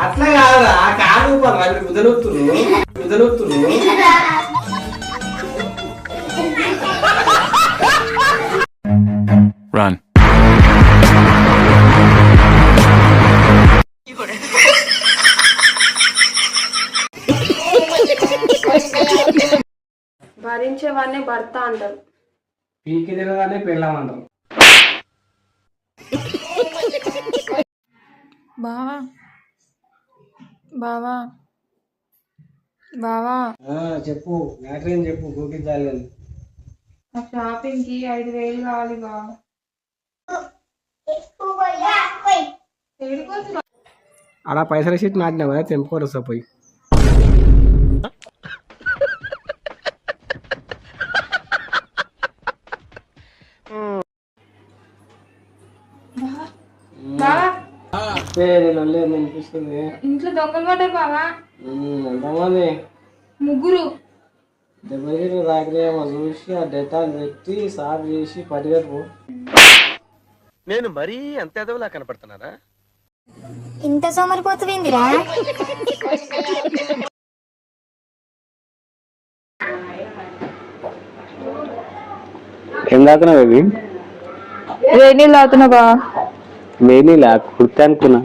అట్లా కాదురా కాదు మీరు కుదరొత్తురు కుదరొత్తురు Run. భరించేవాడిని భర్త అంటారు. పీకి తిరగానే పెళ్ళామంటారు. బావా. బావా. బావా. ఆ, చెప్పు. మ్యాటర్ ఏం చెప్పు? గోపించాలి నా షాపింగ్కి ఐదు వేలు కావాలి బావా. అలా పైసల షీట్ నాటినా కదా వస్తా పోయి లేదు అనిపిస్తుంది. ఇంట్లో దొంగలు పడ్డారు బావా. ఎంతమంది? ముగ్గురు. దెబ్బకి రాకరేమో చూసి ఆ డెటాల్ పెట్టి సాఫ్ చేసి పడిగట్టు నేను మరీ అంత ఎదవలా కనపడుతున్నారా ఇంత సోమరిపోతుందిరా ఏం దాకున్నా బేబీ? వేడి నీళ్ళు తాగుతున్నా బావా వేణిలా కుర్తా అనుకున్నా.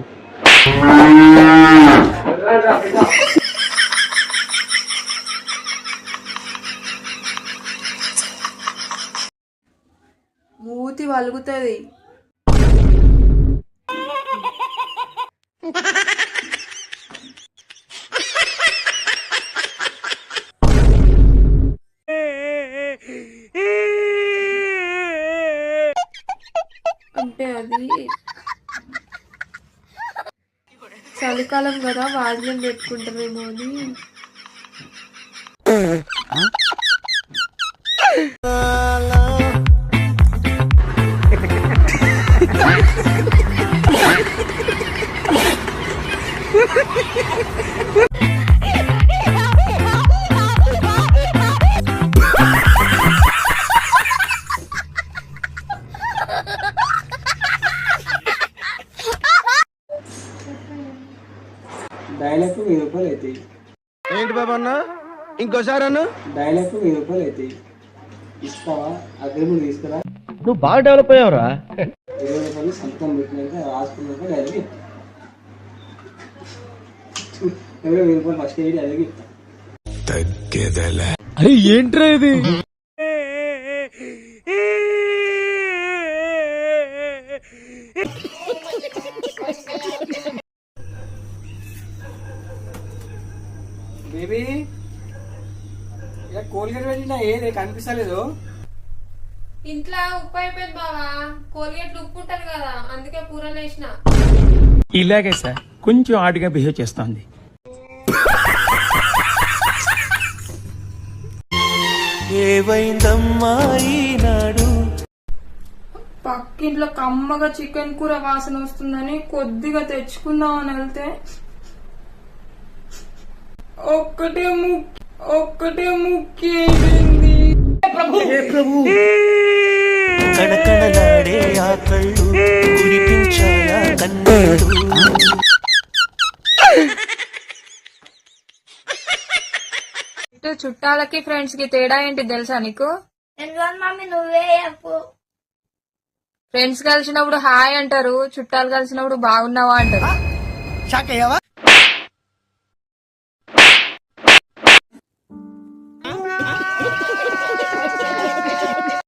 మూతి వలుగుతుంది. అంటే అది చలికాలం కదా వాజ్యం పెట్టుకుంటారేమో అని. డైలాగ్ వెయ్యి రూపాయలు అవుతాయి ఏంటి బాబా అన్న? ఇంకోసారి అన్న? డైలాగ్ వెయ్యి రూపాయలు అవుతాయి ఇస్తావా? అగ్రిమెంట్ తీసుకురా. నువ్వు బాగా డెవలప్ అయ్యావురా. ఇరవై రూపాయలు సంతకం పెట్టినాక రాసుకున్నాక డైలాగ్ ఎవరో వెయ్యి రూపాయలు ఫస్ట్ వేడి అడిగి ఇస్తా బేబీ. ఇలా కోల్గేట్ పెట్టినా ఏది? కనిపిస్తలేదు. ఇంట్లో ఉప్పు అయిపోయింది బావా. కోల్గేట్లు ఉప్పు ఉంటది కదా అందుకే కూరలు వేసిన. ఇలాగే సార్ కొంచెం ఆడిగా బిహేవ్ చేస్తోంది. పక్కింట్లో కమ్మగా చికెన్ కూర వాసన వస్తుందని కొద్దిగా తెచ్చుకుందాం అని వెళ్తే ఒక్కటే ముక్కి ఒక్కటే ముక్కి అయిపోయింది కణకణలాడే ఆ కళ్ళు కురిపించాయా కన్నీళ్ళు? చుట్టాలకి ఫ్రెండ్స్కి తేడా ఏంటి తెలుసా నీకు? మమ్మీ నువ్వే చెప్పు. ఫ్రెండ్స్ కలిసినప్పుడు హాయ్ అంటారు చుట్టాలు కలిసినప్పుడు బాగున్నావా అంటారు.